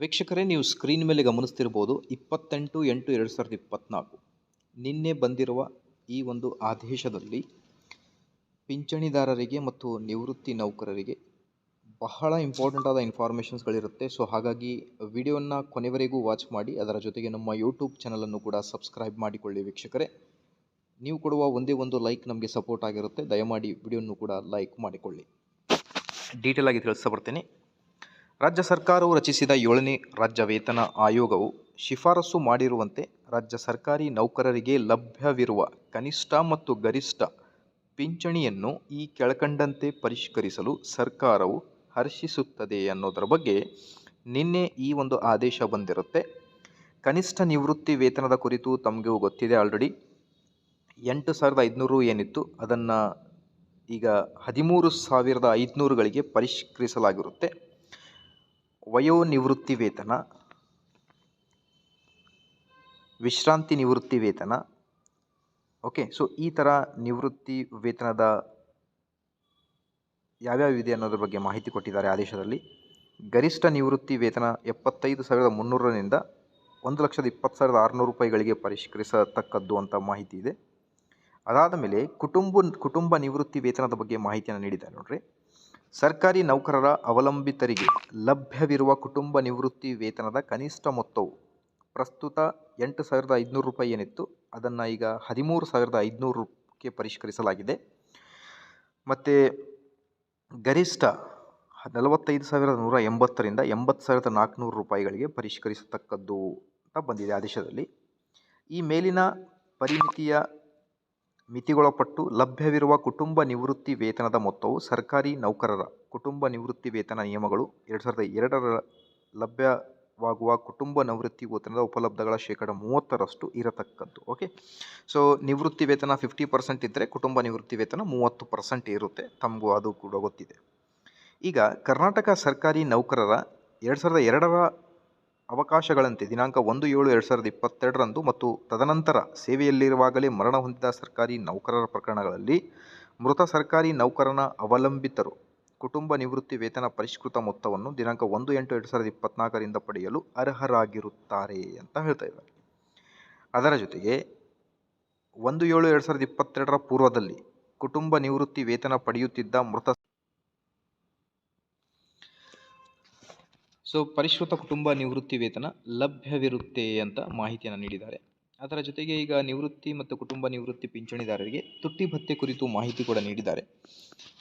ವೀಕ್ಷಕರೇ, ನೀವು ಸ್ಕ್ರೀನ್ ಮೇಲೆ ಗಮನಿಸ್ತಿರ್ಬೋದು ಇಪ್ಪತ್ತೆಂಟು ಎಂಟು ಎರಡು ಸಾವಿರದ ಇಪ್ಪತ್ತ್ನಾಲ್ಕು ನಿನ್ನೆ ಬಂದಿರುವ ಈ ಒಂದು ಆದೇಶದಲ್ಲಿ ಪಿಂಚಣಿದಾರರಿಗೆ ಮತ್ತು ನಿವೃತ್ತಿ ನೌಕರರಿಗೆ ಬಹಳ ಇಂಪಾರ್ಟೆಂಟ್ ಆದ ಇನ್ಫಾರ್ಮೇಷನ್ಸ್ಗಳಿರುತ್ತೆ ಸೊ ಹಾಗಾಗಿ ವಿಡಿಯೋನ ಕೊನೆವರೆಗೂ ವಾಚ್ ಮಾಡಿ. ಅದರ ಜೊತೆಗೆ ನಮ್ಮ ಯೂಟ್ಯೂಬ್ ಚಾನಲನ್ನು ಕೂಡ ಸಬ್ಸ್ಕ್ರೈಬ್ ಮಾಡಿಕೊಳ್ಳಿ ವೀಕ್ಷಕರೇ. ನೀವು ಕೊಡುವ ಒಂದೇ ಒಂದು ಲೈಕ್ ನಮಗೆ ಸಪೋರ್ಟ್ ಆಗಿರುತ್ತೆ. ದಯಮಾಡಿ ವಿಡಿಯೋನ್ನು ಕೂಡ ಲೈಕ್ ಮಾಡಿಕೊಳ್ಳಿ. ಡೀಟೇಲ್ ಆಗಿ ತಿಳಿಸಬರ್ತೇನೆ ರಾಜ್ಯ ಸರ್ಕಾರವು ರಚಿಸಿದ ಏಳನೇ ರಾಜ್ಯ ವೇತನ ಆಯೋಗವು ಶಿಫಾರಸು ಮಾಡಿರುವಂತೆ ರಾಜ್ಯ ಸರ್ಕಾರಿ ನೌಕರರಿಗೆ ಲಭ್ಯವಿರುವ ಕನಿಷ್ಠ ಮತ್ತು ಗರಿಷ್ಠ ಪಿಂಚಣಿಯನ್ನು ಈ ಕೆಳಕಂಡಂತೆ ಪರಿಷ್ಕರಿಸಲು ಸರ್ಕಾರವು ಹರ್ಷಿಸುತ್ತದೆ ಅನ್ನೋದರ ಬಗ್ಗೆ ನಿನ್ನೆ ಈ ಒಂದು ಆದೇಶ ಬಂದಿರುತ್ತೆ. ಕನಿಷ್ಠ ನಿವೃತ್ತಿ ವೇತನದ ಕುರಿತು ತಮಗೂ ಗೊತ್ತಿದೆ ಆಲ್ರೆಡಿ ಎಂಟು ಸಾವಿರದ ಐದುನೂರು ಏನಿತ್ತು, ಅದನ್ನು ಈಗ ಹದಿಮೂರು ಸಾವಿರದ ಐದುನೂರುಗಳಿಗೆ ಪರಿಷ್ಕರಿಸಲಾಗಿರುತ್ತೆ. ವಯೋನಿವೃತ್ತಿ ವೇತನ ವಿಶ್ರಾಂತಿ ನಿವೃತ್ತಿ ವೇತನ ಓಕೆ ಸೊ ಈ ಥರ ನಿವೃತ್ತಿ ವೇತನದ ಯಾವ್ಯಾವ ಇದೆ ಅನ್ನೋದ್ರ ಬಗ್ಗೆ ಮಾಹಿತಿ ಕೊಟ್ಟಿದ್ದಾರೆ ಆದೇಶದಲ್ಲಿ. ಗರಿಷ್ಠ ನಿವೃತ್ತಿ ವೇತನ ಎಪ್ಪತ್ತೈದು ಸಾವಿರದ ಮುನ್ನೂರರಿಂದ ಒಂದು ಲಕ್ಷದ ಇಪ್ಪತ್ತು ಸಾವಿರದ ಆರುನೂರು ರೂಪಾಯಿಗಳಿಗೆ ಪರಿಷ್ಕರಿಸತಕ್ಕದ್ದು ಅಂತ ಮಾಹಿತಿ ಇದೆ. ಅದಾದ ಮೇಲೆ ಕುಟುಂಬ ಕುಟುಂಬ ನಿವೃತ್ತಿ ವೇತನದ ಬಗ್ಗೆ ಮಾಹಿತಿಯನ್ನು ನೀಡಿದ್ದಾರೆ ನೋಡ್ರಿ. ಸರ್ಕಾರಿ ನೌಕರರ ಅವಲಂಬಿತರಿಗೆ ಲಭ್ಯವಿರುವ ಕುಟುಂಬ ನಿವೃತ್ತಿ ವೇತನದ ಕನಿಷ್ಠ ಮೊತ್ತವು. ಪ್ರಸ್ತುತ ಎಂಟು ಸಾವಿರದ ಐದುನೂರು ರೂಪಾಯಿ ಏನಿತ್ತು, ಅದನ್ನು ಈಗ ಹದಿಮೂರು ಸಾವಿರದ ಐದುನೂರಕ್ಕೆ ಪರಿಷ್ಕರಿಸಲಾಗಿದೆ. ಮತ್ತು ಗರಿಷ್ಠ ನಲವತ್ತೈದು ಸಾವಿರದ ನೂರ ಎಂಬತ್ತರಿಂದ ಎಂಬತ್ತು ಸಾವಿರದ ನಾಲ್ಕುನೂರು ರೂಪಾಯಿಗಳಿಗೆ ಪರಿಷ್ಕರಿಸತಕ್ಕದ್ದು ಅಂತ ಬಂದಿದೆ ಆದೇಶದಲ್ಲಿ. ಈ ಮೇಲಿನ ಪರಿಮಿತಿಯ ಮಿತಿಗೊಳಪಟ್ಟು ಲಭ್ಯವಿರುವ ಕುಟುಂಬ ನಿವೃತ್ತಿ ವೇತನದ ಮೊತ್ತವು ಸರ್ಕಾರಿ ನೌಕರರ ಕುಟುಂಬ ನಿವೃತ್ತಿ ವೇತನ ನಿಯಮಗಳು ಎರಡು ಸಾವಿರದ ಎರಡರ ಲಭ್ಯವಾಗುವ ಕುಟುಂಬ ನಿವೃತ್ತಿ ವೇತನದ ಉಪಲಬ್ಧಗಳ ಶೇಕಡ ಮೂವತ್ತರಷ್ಟು ಇರತಕ್ಕದ್ದು ಓಕೆ ಸೊ ನಿವೃತ್ತಿ ವೇತನ ಫಿಫ್ಟಿ ಪರ್ಸೆಂಟ್ ಇದ್ದರೆ ಕುಟುಂಬ ನಿವೃತ್ತಿ ವೇತನ ಮೂವತ್ತು ಪರ್ಸೆಂಟ್ ಇರುತ್ತೆ. ತಮಗೂ ಅದು ಕೂಡ ಗೊತ್ತಿದೆ. ಈಗ ಕರ್ನಾಟಕ ಸರ್ಕಾರಿ ನೌಕರರ ಎರಡು ಸಾವಿರದ ಎರಡರ ಅವಕಾಶಗಳಂತೆ ದಿನಾಂಕ ಒಂದು ಏಳು ಎರಡು ಸಾವಿರದ ಇಪ್ಪತ್ತೆರಡರಂದು ಮತ್ತು ತದನಂತರ ಸೇವೆಯಲ್ಲಿರುವಾಗಲೇ ಮರಣ ಹೊಂದಿದ ಸರ್ಕಾರಿ ನೌಕರರ ಪ್ರಕರಣಗಳಲ್ಲಿ ಮೃತ ಸರ್ಕಾರಿ ನೌಕರನ ಅವಲಂಬಿತರು ಕುಟುಂಬ ನಿವೃತ್ತಿ ವೇತನ ಪರಿಷ್ಕೃತ ಮೊತ್ತವನ್ನು ದಿನಾಂಕ ಒಂದು ಎಂಟು ಎರಡು ಸಾವಿರದ ಇಪ್ಪತ್ನಾಲ್ಕರಿಂದ ಪಡೆಯಲು ಅರ್ಹರಾಗಿರುತ್ತಾರೆ ಅಂತ ಹೇಳ್ತಾ ಇದ್ದಾರೆ. ಅದರ ಜೊತೆಗೆ ಒಂದು ಏಳು ಎರಡು ಸಾವಿರದ ಇಪ್ಪತ್ತೆರಡರ ಪೂರ್ವದಲ್ಲಿ ಕುಟುಂಬ ನಿವೃತ್ತಿ ವೇತನ ಪಡೆಯುತ್ತಿದ್ದ ಮೃತ ಸೊ ಪರಿಷ್ಕೃತ ಕುಟುಂಬ ನಿವೃತ್ತಿ ವೇತನ ಲಭ್ಯವಿರುತ್ತೆ ಅಂತ ಮಾಹಿತಿಯನ್ನು ನೀಡಿದ್ದಾರೆ. ಅದರ ಜೊತೆಗೆ ಈಗ ನಿವೃತ್ತಿ ಮತ್ತು ಕುಟುಂಬ ನಿವೃತ್ತಿ ಪಿಂಚಣಿದಾರರಿಗೆ ತುಟ್ಟಿ ಭತ್ಯೆ ಕುರಿತು ಮಾಹಿತಿ ಕೂಡ ನೀಡಿದ್ದಾರೆ.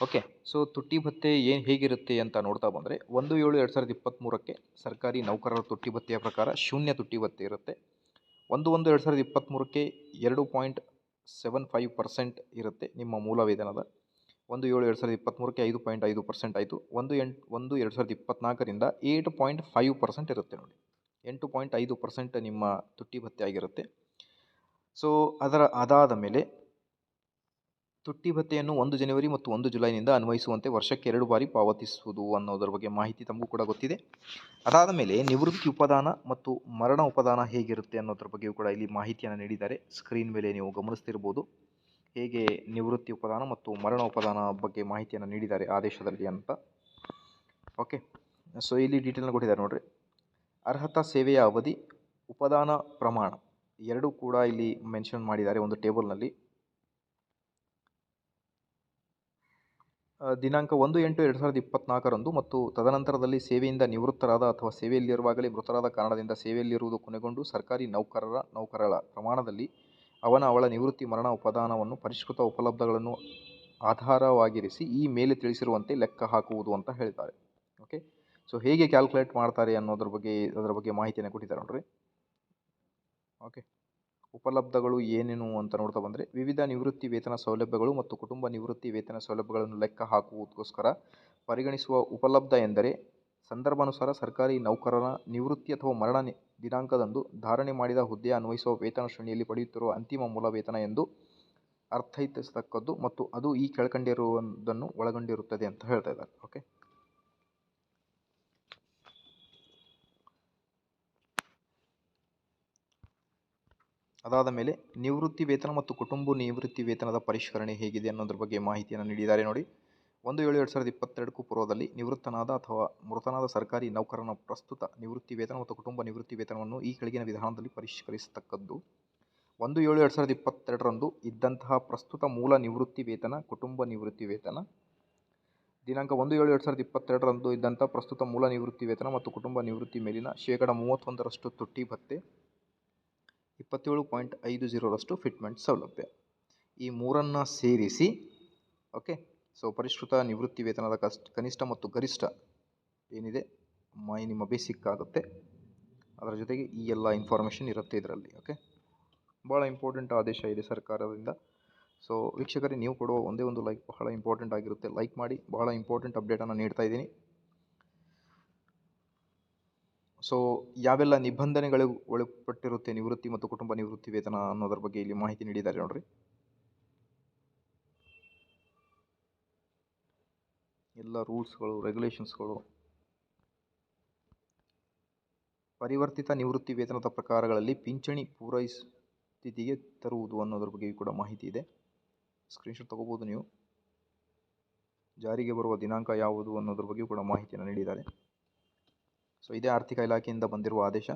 ಓಕೆ ಸೊ ತುಟ್ಟಿ ಭತ್ಯೆ ಏನು ಹೇಗಿರುತ್ತೆ ಅಂತ ನೋಡ್ತಾ ಬಂದರೆ, ಒಂದು ಏಳು ಎರಡು ಸಾವಿರದ ಇಪ್ಪತ್ತ್ಮೂರಕ್ಕೆ ಸರ್ಕಾರಿ ನೌಕರರ ತುಟ್ಟಿ ಭತ್ಯೆಯ ಪ್ರಕಾರ ಶೂನ್ಯ ತುಟ್ಟಿ ಭತ್ಯೆ ಇರುತ್ತೆ. ಒಂದು ಒಂದು ಎರಡು ಸಾವಿರದ ಇಪ್ಪತ್ತ್ಮೂರಕ್ಕೆ ಎರಡು ಪಾಯಿಂಟ್ ಸೆವೆನ್ ಫೈವ್ ಪರ್ಸೆಂಟ್ ಇರುತ್ತೆ ನಿಮ್ಮ ಮೂಲ ವೇತನದ. ಒಂದು ಏಳು ಎರಡು ಸಾವಿರದ ಇಪ್ಪತ್ತ್ಮೂರಕ್ಕೆ ಐದು ಪಾಯಿಂಟ್ ಐದು ಪರ್ಸೆಂಟ್ ಆಯಿತು. ಒಂದು ಎಂಟು, ಒಂದು ಎರಡು ಸಾವಿರದ ಇಪ್ಪತ್ತ್ನಾಲ್ಕರಿಂದ ಏಟ್ ಪಾಯಿಂಟ್ ಫೈವ್ ಪರ್ಸೆಂಟ್ ಇರುತ್ತೆ ನೋಡಿ ಎಂಟು ಪಾಯಿಂಟ್ ಐದು ಪರ್ಸೆಂಟ್ ನಿಮ್ಮ ತುಟ್ಟಿ ಭತ್ಯೆ ಆಗಿರುತ್ತೆ. ಸೊ ಅದರ ಅದಾದ ಮೇಲೆ ತುಟ್ಟಿ ಭತ್ಯೆಯನ್ನು ಒಂದು ಜನವರಿ ಮತ್ತು ಒಂದು ಜುಲೈನಿಂದ ಅನ್ವಯಿಸುವಂತೆ ವರ್ಷಕ್ಕೆ ಎರಡು ಬಾರಿ ಪಾವತಿಸುವುದು ಅನ್ನೋದರ ಬಗ್ಗೆ ಮಾಹಿತಿ ತಮಗೂ ಕೂಡ ಗೊತ್ತಿದೆ. ಅದಾದ ಮೇಲೆ ನಿವೃತ್ತಿ ಉಪದಾನ ಮತ್ತು ಮರಣ ಉಪದಾನ ಹೇಗಿರುತ್ತೆ ಅನ್ನೋದ್ರ ಬಗ್ಗೆಯೂ ಕೂಡ ಇಲ್ಲಿ ಮಾಹಿತಿಯನ್ನು ನೀಡಿದ್ದಾರೆ. ಸ್ಕ್ರೀನ್ ಮೇಲೆ ನೀವು ಗಮನಿಸ್ತಿರ್ಬೋದು. ಹೇಗೆ ನಿವೃತ್ತಿ ಉಪದಾನ ಮತ್ತು ಮರಣ ಉಪದಾನ ಬಗ್ಗೆ ಮಾಹಿತಿಯನ್ನು ನೀಡಿದ್ದಾರೆ ಆದೇಶದಲ್ಲಿ ಅಂತ. ಓಕೆ ಸೊ ಇಲ್ಲಿ ಡೀಟೇಲ್ನ ಕೊಟ್ಟಿದ್ದಾರೆ ನೋಡಿರಿ. ಅರ್ಹತಾ ಸೇವೆಯ ಅವಧಿ, ಉಪದಾನ ಪ್ರಮಾಣ ಎರಡೂ ಕೂಡ ಇಲ್ಲಿ ಮೆನ್ಷನ್ ಮಾಡಿದ್ದಾರೆ ಒಂದು ಟೇಬಲ್ನಲ್ಲಿ ದಿನಾಂಕ ಒಂದು ಎಂಟು ಎರಡು ಸಾವಿರದ ಇಪ್ಪತ್ನಾಲ್ಕರಂದು ಮತ್ತು ತದನಂತರದಲ್ಲಿ ಸೇವೆಯಿಂದ ನಿವೃತ್ತರಾದ ಅಥವಾ ಸೇವೆಯಲ್ಲಿರುವಾಗಲೇ ಮೃತರಾದ ಕಾರಣದಿಂದ ಸೇವೆಯಲ್ಲಿರುವುದು ಕೊನೆಗೊಂಡು ಸರ್ಕಾರಿ ನೌಕರರ ನೌಕರರ ಪ್ರಮಾಣದಲ್ಲಿ ಅವನ ಅವಳ ನಿವೃತ್ತಿ ಮರಣ ಉಪದಾನವನ್ನು ಪರಿಷ್ಕೃತ ಉಪಲಬ್ಧಗಳನ್ನು ಆಧಾರವಾಗಿರಿಸಿ ಈ ಮೇಲೆ ತಿಳಿಸಿರುವಂತೆ ಲೆಕ್ಕ ಹಾಕುವುದು ಅಂತ ಹೇಳ್ತಾರೆ. ಓಕೆ ಸೊ ಹೇಗೆ ಕ್ಯಾಲ್ಕುಲೇಟ್ ಮಾಡ್ತಾರೆ ಅನ್ನೋದ್ರ ಬಗ್ಗೆ, ಅದರ ಬಗ್ಗೆ ಮಾಹಿತಿಯನ್ನು ಕೊಟ್ಟಿದ್ದಾರೆ ನೋಡ್ರಿ. ಓಕೆ ಉಪಲಬ್ಧಗಳು ಏನೇನು ಅಂತ ನೋಡ್ತಾ ಬಂದರೆ, ವಿವಿಧ ನಿವೃತ್ತಿ ವೇತನ ಸೌಲಭ್ಯಗಳು ಮತ್ತು ಕುಟುಂಬ ನಿವೃತ್ತಿ ವೇತನ ಸೌಲಭ್ಯಗಳನ್ನು ಲೆಕ್ಕ ಹಾಕುವುದಕ್ಕೋಸ್ಕರ ಪರಿಗಣಿಸುವ ಉಪಲಬ್ಧ ಎಂದರೆ ಸಂದರ್ಭಾನುಸಾರ ಸರ್ಕಾರಿ ನೌಕರನ ನಿವೃತ್ತಿ ಅಥವಾ ಮರಣ ದಿನಾಂಕದಂದು ಧಾರಣೆ ಮಾಡಿದ ಹುದ್ದೆಯ ಅನ್ವಯಿಸುವ ವೇತನ ಶ್ರೇಣಿಯಲ್ಲಿ ಪಡೆಯುತ್ತಿರುವ ಅಂತಿಮ ಮೂಲ ವೇತನ ಎಂದು ಅರ್ಥೈಸತಕ್ಕದ್ದು ಮತ್ತು ಅದು ಈ ಕೆಳಕಂಡಿರುವುದನ್ನು ಒಳಗೊಂಡಿರುತ್ತದೆ ಅಂತ ಹೇಳ್ತಾ ಇದ್ದಾರೆ. ಓಕೆ ಅದಾದ ಮೇಲೆ ನಿವೃತ್ತಿ ವೇತನ ಮತ್ತು ಕುಟುಂಬ ನಿವೃತ್ತಿ ವೇತನದ ಪರಿಷ್ಕರಣೆ ಹೇಗಿದೆ ಅನ್ನೋದ್ರ ಬಗ್ಗೆ ಮಾಹಿತಿಯನ್ನು ನೀಡಿದ್ದಾರೆ ನೋಡಿ. ಒಂದು ಏಳು ಎರಡು ಸಾವಿರದ ಇಪ್ಪತ್ತೆರಡಕ್ಕೂ ಪೂರ್ವದಲ್ಲಿ ನಿವೃತ್ತನಾದ ಅಥವಾ ಮೃತನಾದ ಸರ್ಕಾರಿ ನೌಕರನ ಪ್ರಸ್ತುತ ನಿವೃತ್ತಿ ವೇತನ ಮತ್ತು ಕುಟುಂಬ ನಿವೃತ್ತಿ ವೇತನವನ್ನು ಈ ಕೆಳಗಿನ ವಿಧಾನದಲ್ಲಿ ಪರಿಷ್ಕರಿಸತಕ್ಕದ್ದು. ಒಂದು ಏಳು ಎರಡು ಸಾವಿರದ ಇಪ್ಪತ್ತೆರಡರಂದು ಇದ್ದಂತಹ ಪ್ರಸ್ತುತ ಮೂಲ ನಿವೃತ್ತಿ ವೇತನ, ಕುಟುಂಬ ನಿವೃತ್ತಿ ವೇತನ. ದಿನಾಂಕ ಒಂದು ಏಳು ಎರಡು ಸಾವಿರದ ಇಪ್ಪತ್ತೆರಡರಂದು ಇದ್ದಂಥ ಪ್ರಸ್ತುತ ಮೂಲ ನಿವೃತ್ತಿ ವೇತನ ಮತ್ತು ಕುಟುಂಬ ನಿವೃತ್ತಿ ಮೇಲಿನ ಶೇಕಡ ಮೂವತ್ತೊಂದರಷ್ಟು ತುಟ್ಟಿ ಭತ್ತೆ, ಇಪ್ಪತ್ತೇಳು ಪಾಯಿಂಟ್ ಐದು ಜೀರೋರಷ್ಟು ಫಿಟ್ಮೆಂಟ್ ಸೌಲಭ್ಯ. ಈ ಮೂರನ್ನು ಸೇರಿಸಿ, ಓಕೆ ಸೊ ಪರಿಷ್ಕೃತ ನಿವೃತ್ತಿ ವೇತನದ ಕಷ್ಟ, ಕನಿಷ್ಠ ಮತ್ತು ಗರಿಷ್ಠ ಏನಿದೆ? ಮೈ ನಿಮ್ಮ ಬೇಸಿಕ್ ಆಗುತ್ತೆ. ಅದರ ಜೊತೆಗೆ ಈ ಎಲ್ಲ ಇನ್ಫಾರ್ಮೇಷನ್ ಇರುತ್ತೆ ಇದರಲ್ಲಿ ಓಕೆ ಭಾಳ ಇಂಪಾರ್ಟೆಂಟ್ ಆದೇಶ ಇದೆ ಸರ್ಕಾರದಿಂದ. ಸೊ ವೀಕ್ಷಕರೇ, ನೀವು ಕೊಡುವ ಒಂದೇ ಒಂದು ಲೈಕ್ ಬಹಳ ಇಂಪಾರ್ಟೆಂಟ್ ಆಗಿರುತ್ತೆ. ಲೈಕ್ ಮಾಡಿ, ಬಹಳ ಇಂಪಾರ್ಟೆಂಟ್ ಅಪ್ಡೇಟನ್ನು ನೀಡ್ತಾ ಇದ್ದೀನಿ. ಸೊ ಯಾವೆಲ್ಲ ನಿಬಂಧನೆಗಳಿಗೆ ಒಳಪಟ್ಟಿರುತ್ತೆ ನಿವೃತ್ತಿ ಮತ್ತು ಕುಟುಂಬ ನಿವೃತ್ತಿ ವೇತನ ಅನ್ನೋದ್ರ ಬಗ್ಗೆ ಇಲ್ಲಿ ಮಾಹಿತಿ ನೀಡಿದ್ದಾರೆ ನೋಡ್ರಿ. ಎಲ್ಲ ರೂಲ್ಸ್ಗಳು, ರೆಗ್ಯುಲೇಷನ್ಸ್ಗಳು. ಪರಿವರ್ತಿತ ನಿವೃತ್ತಿ ವೇತನದ ಪ್ರಕಾರಗಳಲ್ಲಿ ಪಿಂಚಣಿ ಪೂರೈಸ್ ಸ್ಥಿತಿಗೆ ತರುವುದು ಅನ್ನೋದ್ರ ಬಗ್ಗೆ ಕೂಡ ಮಾಹಿತಿ ಇದೆ. ಸ್ಕ್ರೀನ್ಶಾಟ್ ತಗೋಬೋದು ನೀವು. ಜಾರಿಗೆ ಬರುವ ದಿನಾಂಕ ಯಾವುದು ಅನ್ನೋದ್ರ ಬಗ್ಗೆ ಕೂಡ ಮಾಹಿತಿಯನ್ನು ನೀಡಿದ್ದಾರೆ. ಸೊ ಇದೇ ಆರ್ಥಿಕ ಇಲಾಖೆಯಿಂದ ಬಂದಿರುವ ಆದೇಶ.